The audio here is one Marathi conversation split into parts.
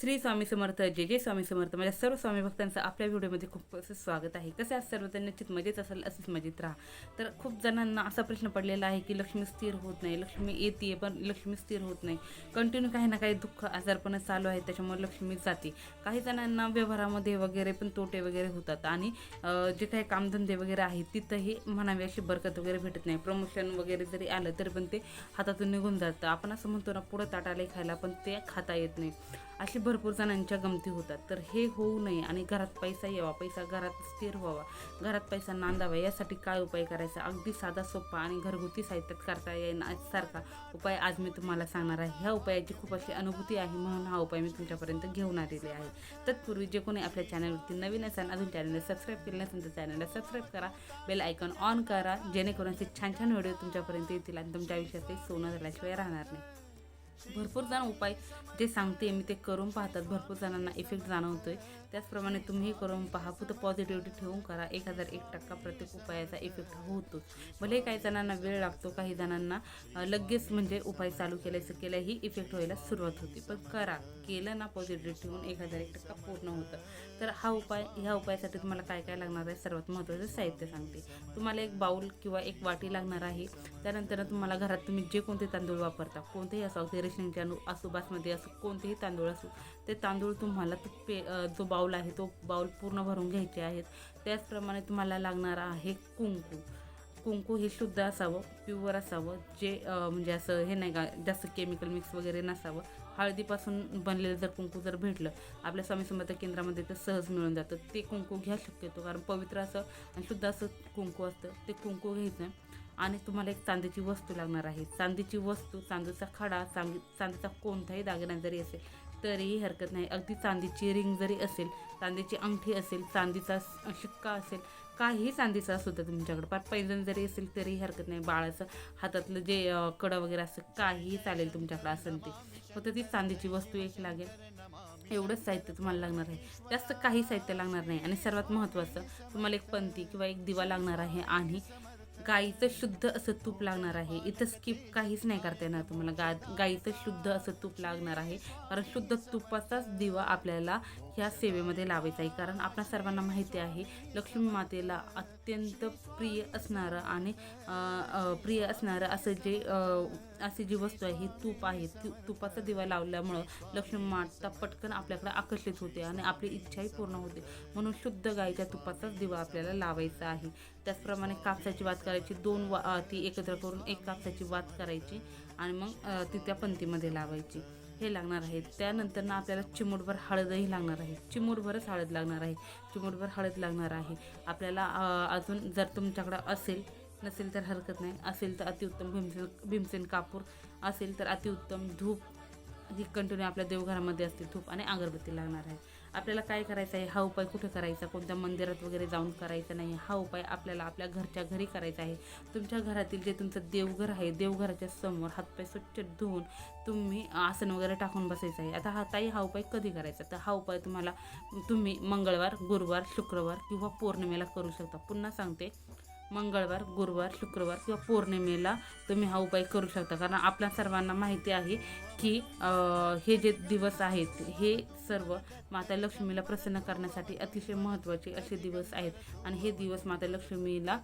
श्री स्वामी समर्थ जे जे स्वामी समर्थ. माझ्या सर्व स्वामी भक्तांचं आपल्या व्हिडिओमध्ये खूप असं स्वागत आहे. कसे आज सर्वजण निश्चित मजेत असेल असंच मजेत राहा. तर खूप जणांना असा प्रश्न पडलेला आहे की लक्ष्मी स्थिर होत नाही लक्ष्मी येते पण लक्ष्मी स्थिर होत नाही. कंटिन्यू काही ना काही दुःख आजारपणं चालू आहे त्याच्यामुळे लक्ष्मी जाते. काही जणांना व्यवहारामध्ये वगैरे पण तोटे वगैरे होतात आणि जे काही कामधंदे वगैरे आहेत तिथंही म्हणावी अशी बरकत वगैरे भेटत नाही. प्रमोशन वगैरे जरी आलं तरी पण ते हातातून निघून जातं. आपण असं म्हणतो ना पुढं ताटाला खायला पण ते खाता येत नाही. अशी भरपूर जणांच्या गमती होतात. तर हे होऊ नये आणि घरात पैसा यावा पैसा घरात स्थिर व्हावा. घरात पैसा नांदावा यासाठी काय उपाय करायचा? अगदी साधा सोपा आणि घरगुती साहित्यात करता येण्यासारखा उपाय आज मी तुम्हाला सांगणार आहे. ह्या उपायाची खूप अशी अनुभूती आहे म्हणून हा उपाय मी तुमच्यापर्यंत घेऊन आलेले आहे. तत्पूर्वी जे कोणी आपल्या चॅनलवरती नवीन असाल अजून चॅनलला सबस्क्राईब केलं नसेल तर चॅनलला सबस्क्राईब करा. बेल आयकॉन ऑन करा. जेणेकरून असे छान छान व्हिडिओ तुमच्यापर्यंत येतील आणि तुमच्या आयुष्यात काही सोनं झाल्याशिवाय राहणार नाही. भरपूर जण उपाय ते सांगते मी ते करून पाहतात. भरपूर जणांना इफेक्ट जाणवतोय. त्याचप्रमाणे तुम्ही करून पहा फक्त पॉझिटिव्हिटी ठेवून करा. एक हजार एक टक्का प्रत्येक उपायाचा इफेक्ट होतो भले काही जणांना वेळ लागतो काही जणांना लगेच म्हणजे उपाय चालू केल्याचं केल्याही इफेक्ट व्हायला सुरुवात होते. पण करा. केलं ना पॉझिटिव्ह ठेवून एक हजार एक टक्का पूर्ण होतं. तर हा उपाय ह्या उपायासाठी तुम्हाला काय काय लागणार आहे? सर्वात महत्त्वाचं साहित्य सांगते. तुम्हाला एक बाऊल किंवा एक वाटी लागणार आहे. त्यानंतर तुम्हाला घरात तुम्ही जे कोणते तांदूळ वापरता कोणतेही असो अगदी रेशनिंगच्या असो बासमध्ये असो कोणतेही तांदूळ असो ते तांदूळ तुम्हाला तो पे जो बाऊल आहे तो बाऊल पूर्ण भरून घ्यायचे आहेत. त्याचप्रमाणे तुम्हाला लागणारा आहे कुंकू. कुंकू हे शुद्ध असावं प्युअर असावं जे म्हणजे असं हे नाही का जास्त केमिकल मिक्स वगैरे नसावं. हळदीपासून बनलेलं जर कुंकू जर भेटलं आपल्या स्वामी समर्थ केंद्रामध्ये तर सहज मिळून जातं. ते कुंकू घ्या शक्यतो कारण पवित्र असं आणि शुद्ध असं कुंकू असतं ते कुंकू घ्यायचं. आणि तुम्हाला एक चांदीची वस्तू लागणार आहे. चांदीची वस्तू चांदीचा खडा चांदी चांदीचा कोणताही दागिना जरी असेल तरीही हरकत नाही. अगदी चांदीची रिंग जरी असेल चांदीची अंगठी असेल चांदीचा शिक्का असेल काही चांदीचा असू द्या तुमच्याकडं. पार पैजण जरी असेल तरीही हरकत नाही. बाळाचं हातातलं जे कडं वगैरे असं काहीही चालेल तुमच्याकडं असेल ते. फक्त ती चांदीची वस्तू एक लागेल. एवढंच साहित्य तुम्हाला लागणार आहे. जास्त काही साहित्य लागणार नाही. आणि सर्वात महत्त्वाचं तुम्हाला एक पंती किंवा एक दिवा लागणार आहे आणि गाईचं शुद्ध असं तूप लागणार आहे. इथं स्किप काहीच नाही करता येणार तुम्हाला. गा गाईचं शुद्ध असं तूप लागणार आहे. कारण शुद्ध तुपाचाच दिवा आपल्याला ह्या सेवेमध्ये लावायचा आहे. कारण आपल्या सर्वांना माहिती आहे लक्ष्मी मातेला अत्यंत प्रिय असणारं आणि प्रिय असणारं असं जे अशी जी वस्तू आहे ही तूप आहे. ती तुपाचा दिवा लावल्यामुळं लक्ष्मी माता पटकन आपल्याकडे आकर्षित होते आणि आपली इच्छाही पूर्ण होते. म्हणून शुद्ध गाईच्या तुपाचाच दिवा आपल्याला लावायचा आहे. त्याचप्रमाणे कापसाची वात करायची दोन वा ती एकत्र करून एक कापसाची वात करायची आणि मग ती त्या पंतीमध्ये लावायची. हे लागणार आहे. त्यानंतर ना आपल्याला चिमूटभर हळदही लागणार आहे. चिमूटभरच हळद लागणार आहे. चिमूटभर हळद लागणार आहे. आपल्याला अजून जर तुमच्याकडं असेल नसेल तर हरकत नाही. असेल तर अतिउत्तम भीमसेन भीमसेन कापूर असेल तर अतिउत्तम धूप. ही कंटिन्यू आपल्या देवघरामध्ये असते धूप आणि अगरबत्ती लागणार आहे. आपल्याला काय करायचं आहे? हा उपाय कुठे करायचा? कोणत्या मंदिरात वगैरे जाऊन करायचा नाही? हा उपाय आपल्याला आपल्या घरच्या घरी करायचा आहे. तुमच्या घरातील जे तुमचं देवघर आहे देवघराच्या समोर हातपाय स्वच्छ धुवून तुम्ही आसन वगैरे टाकून बसायचं आहे. आता हा ताई हा उपाय कधी करायचा? तर हा उपाय तुम्हाला तुम्ही मंगळवार गुरुवार शुक्रवार किंवा पौर्णिमेला करू शकता. पुन्हा सांगते. मंगळवार गुरुवार शुक्रवार किंवा पौर्णिमेला तुम्ही हा उपाय करू शकता. कारण आपल्या सर्वांना माहिती आहे की हे जे दिवस आहेत हे सर्व माता लक्ष्मीला प्रसन्न करण्यासाठी अतिशय महत्त्वाचे असे दिवस आहेत. आणि हे दिवस माता लक्ष्मीला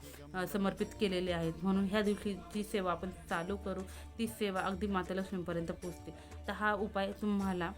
समर्पित केलेले आहेत. म्हणून ह्या दिवशी जी सेवा आपण चालू करू ती सेवा अगदी माता लक्ष्मीपर्यंत पोचते तर हा उपाय तुम्हाला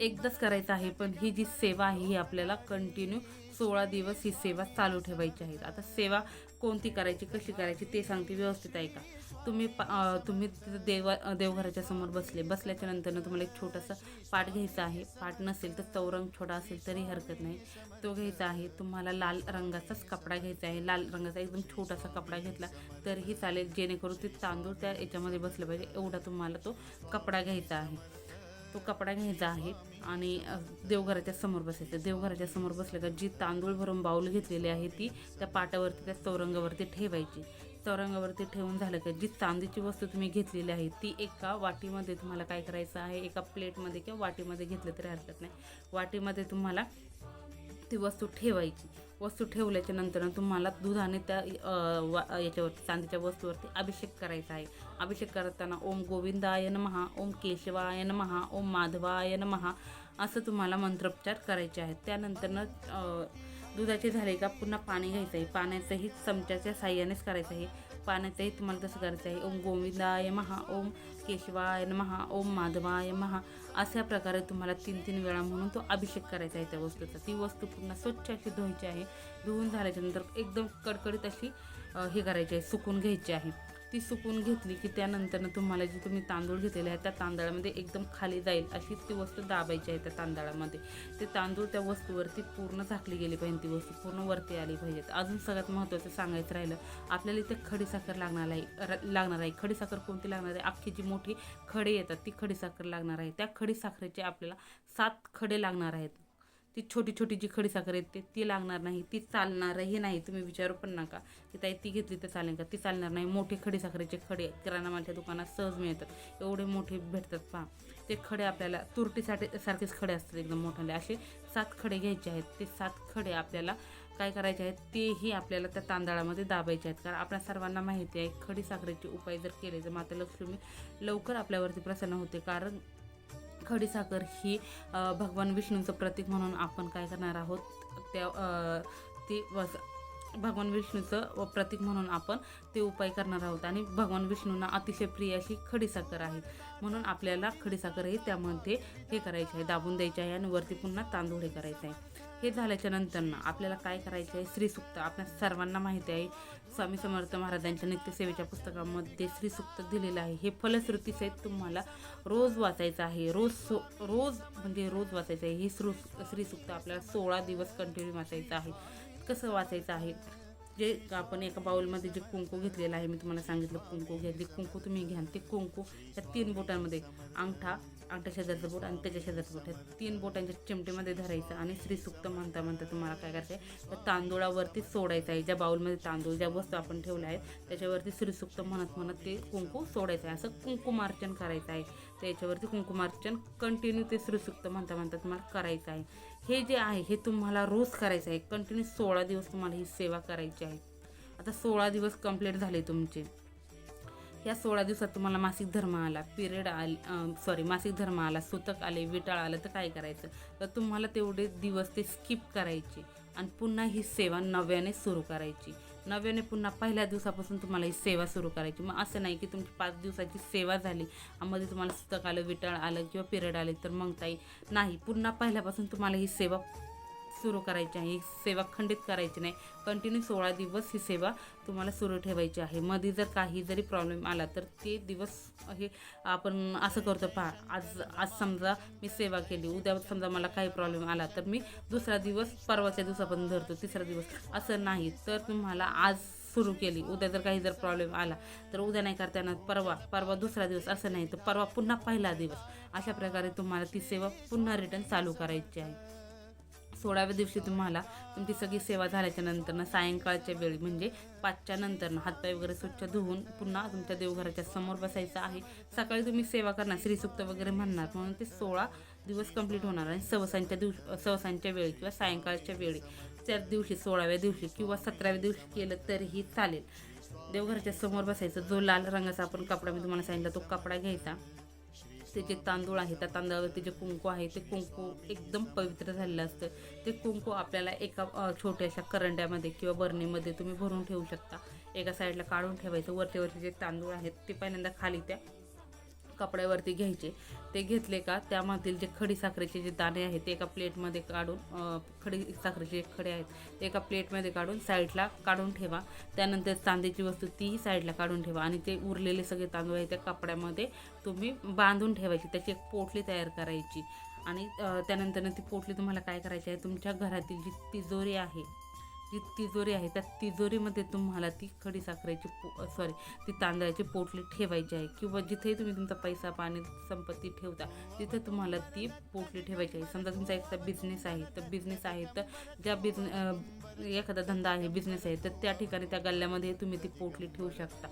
एकदाच करायचा आहे पण ही जी सेवा आहे ही आपल्याला कंटिन्यू सोळा दिवस ही सेवा चालू ठेवायची आहे आता सेवा कोणती करायची कशी करायची ते सांगते व्यवस्थित ऐका तुम्ही पा तुम्ही तिथं देवा देवघराच्या समोर बसले. बसल्याच्या नंतरनं तुम्हाला एक छोटासा पाठ घ्यायचा आहे. पाठ नसेल तर चौरंग छोटा असेल तरी हरकत नाही. तो घ्यायचा आहे. तुम्हाला लाल रंगाचाच कपडा घ्यायचा आहे. लाल रंगाचा एकदम छोटासा कपडा घेतला तरीही चालेल. जेणेकरून ते तांदूळ त्या याच्यामध्ये बसले पाहिजे. एवढा तुम्हाला तो कपडा घ्यायचा आहे. तो कपडा घ्यायचा आहे आणि देवघराच्या समोर बसायचं. देवघराच्या समोर बसलं का जी तांदूळ भरून बाऊल घेतलेली आहे ती त्या पाटावरती त्या चौरंगावरती ठेवायची. चौरंगावरती ठेवून झालं का जी चांदीची वस्तू तुम्ही घेतलेली आहे ती एका वाटीमध्ये तुम्हाला काय करायचं आहे एका प्लेटमध्ये किंवा वाटीमध्ये घेतलं तरी हरकत नाही. वाटीमध्ये तुम्हाला ती वस्तू ठेवायची. वस्तू ठेवल्याच्या नंतर तुम्हाला दुधाने त्या वा- याच्यावरती चांदीच्या वस्तूवरती अभिषेक करायचा आहे. अभिषेक करताना ओम गोविंदाय नमहा ओम केशवाय नमहा ओम माधवाय नमहा असं तुम्हाला मंत्रोपचार करायचे आहेत. त्यानंतरनं दुधाचे झाले का पुन्हा पाणी घ्यायचं आहे. पाण्याचंही चमच्याच्या साह्यानेच करायचं आहे. पाण्याचंही तुम्हाला तसं करायचं आहे. ओम गोविंदाय महा ओम केशवाय महा ओम माधवाय महा अशा प्रकारे तुम्हाला तीन तीन वेळा म्हणून तो अभिषेक करायचा आहे त्या वस्तूचा. ती वस्तू पुन्हा स्वच्छ अशी धुवायची आहे. धुवून झाल्याच्यानंतर एकदम कडकडीत अशी हे करायची आहे सुकून घ्यायची आहे. ती सुकून घेतली की त्यानंतर तुम्हाला जे तुम्ही तांदूळ घेतलेले आहे त्या तांदळामध्ये एकदम खाली जाईल. अशी ती वस्तू दाबायची आहे त्या तांदळामध्ये. ते तांदूळ त्या वस्तूवरती पूर्ण झाकली गेली पाहिजे ती वस्तू पूर्ण वरती आली पाहिजेत अजून सगळ्यात महत्त्वाचं सांगायचं राहिलं आपल्याला इथे खडीसाखर लागणार आहे र- लागणार आहे. खडीसाखर कोणती लागणार आहे? अख्खी जी मोठी खडे येतात ती खडीसाखर लागणार आहे. त्या खडीसाखरेचे आपल्याला सात खडे लागणार आहेत. ती छोटी छोटी जी खडीसाखर येते ती लागणार नाही ती चालणारही नाही तुम्ही विचारू पण नका. की ताई ती घेतली तर चालेल का? ती चालणार नाही. मोठे खडीसाखरेचे खडे किराणा मालच्या दुकानात सहज मिळतात. एवढे मोठे भेटतात पहा. ते खडे आपल्याला तुरटीसाठी सारखेच खडे असतात एकदम मोठाले. असे सात खडे घ्यायचे आहेत. ते सात खडे आपल्याला काय करायचे आहेत? तेही आपल्याला त्या तांदळामध्ये दाबायचे आहेत. कारण आपल्या सर्वांना माहिती आहे खडी साखरेचे उपाय जर केले तर माता लक्ष्मी लवकर आपल्यावरती प्रसन्न होते. कारण खडीसाखर ही भगवान विष्णूचं प्रतीक म्हणून आपण काय करणार आहोत त्या ती वस भगवान विष्णूचं प्रतीक म्हणून आपण ते उपाय करणार आहोत. आणि भगवान विष्णूंना अतिशय प्रिय अशी खडीसाखर आहे. म्हणून आपल्याला खडीसाखरही त्यामध्ये हे करायचे आहे दाबून द्यायचे आहे आणि वरती पुन्हा तांदूळ हे करायचे आहे. हे झाल्याच्या नंतरनं आपल्याला काय करायचं आहे? श्रीसुक्त आपल्या सर्वांना माहिती आहे. स्वामी समर्थ महाराजांच्या नित्यसेवेच्या पुस्तकामध्ये श्रीसुक्त दिलेलं आहे. हे फलश्रुती सहित तुम्हाला रोज वाचायचं आहे. रोज सो रोज म्हणजे रोज वाचायचं आहे. हे श्रू श्रीसुक्त आपल्याला सोळा दिवस कंटिन्यू वाचायचं आहे. कसं वाचायचं आहे? जे आपण एका बाउलमध्ये जे कुंकू घेतलेलं आहे मी तुम्हाला सांगितलं कुंकू घ्या. ते कुंकू तुम्ही घ्या ते कुंकू या तीन बोटांमध्ये अंगठा आठ शेजारचं बोट आणि त्याच्या शेजारचं बोट. हे तीन बोटांच्या चिमटीमध्ये धरायचं आणि श्रीसुक्त म्हणता म्हणता तुम्हाला काय करायचं आहे त्या तांदूळावरती सोडायचं आहे. ज्या बाऊलमध्ये तांदूळ ज्या वस्तू आपण ठेवल्या आहेत त्याच्यावरती श्रीसुक्त म्हणत म्हणत ते कुंकू सोडायचं आहे. असं कुंकुमार्चन करायचं आहे. त्याच्यावरती कुंकुमार्चन कंटिन्यू ते श्रीसुक्त म्हणता म्हणता तुम्हाला करायचं आहे. हे जे आहे हे तुम्हाला रोज करायचं आहे. कंटिन्यू सोळा दिवस तुम्हाला ही सेवा करायची आहे. आता सोळा दिवस कंप्लीट झाले तुमचे. या सोळा दिवसात तुम्हाला मासिक धर्म आला पिरियड आले सॉरी मासिक धर्म आला सुतक आले विटाळ आलं तर काय करायचं? तर तुम्हाला तेवढे दिवस ते स्किप करायचे आणि पुन्हा ही सेवा नव्याने सुरू करायची. नव्याने पुन्हा पहिल्या दिवसापासून तुम्हाला ही सेवा सुरू करायची. मग असं नाही की तुमची पाच दिवसाची सेवा झाली मध्ये तुम्हाला सुतक आलं विटाळ आलं किंवा पिरियड आले तर मग ताई नाही. पुन्हा पहिल्यापासून तुम्हाला ही सेवा सुरू करायची आहे. ही सेवा खंडित करायची नाही. कंटिन्यू सोळा दिवस ही सेवा तुम्हाला सुरू ठेवायची आहे. मध्ये जर काही जरी प्रॉब्लेम आला तर ते दिवस हे आपण असं करतो पहा आज आज समजा मी सेवा केली उद्या समजा मला काही प्रॉब्लेम आला तर मी दुसरा दिवस परवाच्या दिवसापर्यंत धरतो तिसरा दिवस. असं नाही. तर तुम्हाला आज सुरू केली उद्या जर काही जर प्रॉब्लेम आला तर उद्या नाही करता येणार परवा परवा दुसरा दिवस असं नाही. तर परवा पुन्हा पहिला दिवस. अशा प्रकारे तुम्हाला ती सेवा पुन्हा रिटर्न चालू करायची आहे. सोळाव्या दिवशी तुम्हाला तुमची सगळी सेवा झाल्याच्या नंतरनं सायंकाळच्या वेळी म्हणजे पाचच्या नंतरनं हातपाय वगैरे स्वच्छ धुवून पुन्हा तुमच्या देवघराच्या समोर बसायचं आहे. सकाळी तुम्ही सेवा करणार श्रीसुक्त वगैरे म्हणणार म्हणून ते सोळा दिवस कंप्लीट होणार आणि सवसांच्या दिवशी सवसांच्या वेळी किंवा सायंकाळच्या वेळी. त्याच दिवशी सोळाव्या दिवशी किंवा सतराव्या दिवशी केलं तरीही चालेल. देवघराच्या समोर बसायचं जो लाल रंगाचा आपण कपडा मी तुम्हाला सांगितला तो कपडा घ्यायचा. ते जे तांदूळ आहे. त्या तांदळावरती जे कुंकू आहे ते कुंकू एकदम पवित्र झालेलं असतं. ते कुंकू आपल्याला एका छोट्याशा करंड्यामध्ये किंवा बरणीमध्ये तुम्ही भरून ठेवू शकता. एका साईडला काढून ठेवायचं. वरती वरती जे तांदूळ आहेत ते पहिल्यांदा खाली त्या कपड्यावरती घ्यायचे. ते घेतले का? त्यामधील जे खडी साखरेचे जे दाणे आहेत ते एका प्लेटमध्ये काढून खडी साखरेचे खडे आहेत ते एका प्लेटमध्ये काढून साईडला काढून ठेवा. त्यानंतर चांदीची वस्तू तीही साईडला काढून ठेवा आणि ते उरलेले सगळे तांदूळ आहे त्या कपड्यामध्ये तुम्ही बांधून ठेवायची. त्याची एक पोटली तयार करायची. आणि त्यानंतर ती पोटली तुम्हाला काय करायची आहे? तुमच्या घरातील जी तिजोरी आहे जी तिजोरी आहे. त्या तिजोरीमध्ये तुम्हाला ती खडी साखरेची पो सॉरी ती तांदळाची पोटली ठेवायची आहे. किंवा जिथेही तुम्ही तुमचा पैसा पाणी संपत्ती ठेवता तिथे तुम्हाला ती पोटली ठेवायची आहे. समजा तुमचा एखादा बिझनेस आहे. तर बिझनेस आहे तर ज्या बिझने एखादा धंदा आहे बिझनेस आहे तर त्या ठिकाणी त्या गल्ल्यामध्ये तुम्ही ती पोटली ठेवू शकता.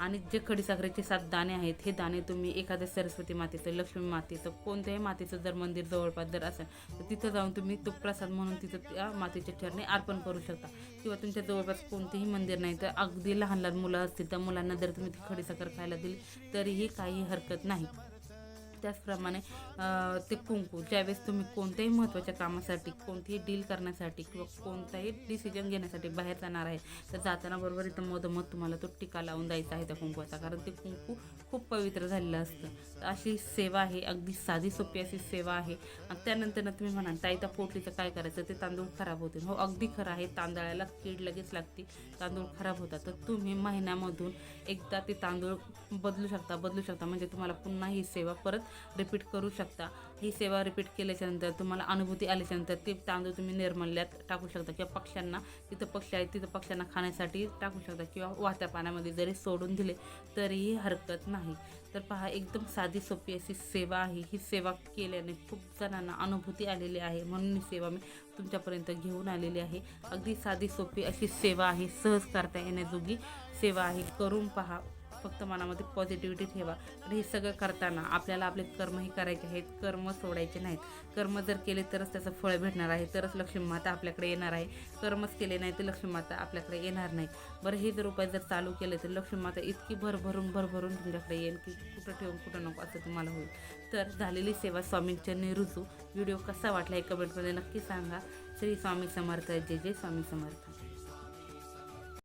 आणि जे खडीसाखरेचे सात दाणे आहेत हे दाणे तुम्ही एखाद्या सरस्वती मातेचं लक्ष्मी मातेचं कोणत्याही मातेचं जर मंदिर जवळपास जर असेल तर तिथं जाऊन तुम्ही तो प्रसाद म्हणून तिथं त्या मातेच्या चरणी अर्पण करू शकता. किंवा तुमच्या जवळपास कोणतेही मंदिर नाही तर अगदी लहान लहान मुलं असतील त्या मुलांना जर तुम्ही ती खडीसाखर खायला दिली तरीही काही हरकत नाही. त्याचप्रमाणे ते कुंकू ज्यावेळेस तुम्ही कोणत्याही महत्त्वाच्या कामासाठी कोणतीही डील करण्यासाठी किंवा कोणताही डिसिजन घेण्यासाठी बाहेर जाणार आहे तर जाताना बरोबर इथं मधोमध तुम्हाला तो टिका लावून द्यायचा आहे त्या कुंकूचा. कारण ते कुंकू खूप पवित्र झालेलं असतं. अशी सेवा आहे अगदी साधी सोपी अशी सेवा आहे. आणि त्यानंतर तुम्ही म्हणाल ताई त्या पोटलीचं काय करायचं? ते तांदूळ खराब होतील हो अगदी खरं आहे. तांदळाला कीड लगेच लागते. तांदूळ खराब होतात. तर तुम्ही महिन्यामधून एकदा ते तांदूळ बदलू शकता बदलू शकता. म्हणजे तुम्हाला पुन्हा ही सेवा परत रिपीट करू शकता. ही सेवा रिपीट केल्याच्यानंतर तुम्हाला अनुभूती आल्याच्यानंतर ते तांदूळ तुम्ही निर्मल्यात टाकू शकता किंवा पक्ष्यांना तिथं पक्षी आहेत तिथं पक्ष्यांना खाण्यासाठी टाकू शकता किंवा वाहत्या पाण्यामध्ये जरी सोडून दिले तरीही हरकत नाही. तर पहा एकदम साधी सोपी अशी सेवा आहे. ही सेवा केल्याने खूप जणांना अनुभूती आलेली आहे. म्हणून ही सेवा मी तुमच्यापर्यंत घेऊन आलेली आहे. अगदी साधी सोपी अशी सेवा आहे. सहज करता येण्याजोगी सेवा आहे. करून पहा. फक्त मनामध्ये पॉझिटिव्हिटी ठेवा. आणि हे सगळं करताना आपल्याला आपले कर्मही करायचे आहेत कर्म सोडायचे नाहीत. कर्म जर केले तरच त्याचं फळ भेटणार आहे तरच लक्ष्मी माता आपल्याकडे येणार आहे. कर्मच केले नाही तर लक्ष्मी माता आपल्याकडे येणार नाही. बरं हे जर उपाय जर चालू केले तर लक्ष्मी माता इतकी भरभरून भरभरून तुमच्याकडे येईल की कुठं ठेवून कुठं नको असं तुम्हाला होईल. तर झालेली सेवा स्वामींच्या निरुजू. व्हिडिओ कसा वाटला हे कमेंटमध्ये नक्की सांगा. श्री स्वामी समर्थ. जय जय स्वामी समर्थ.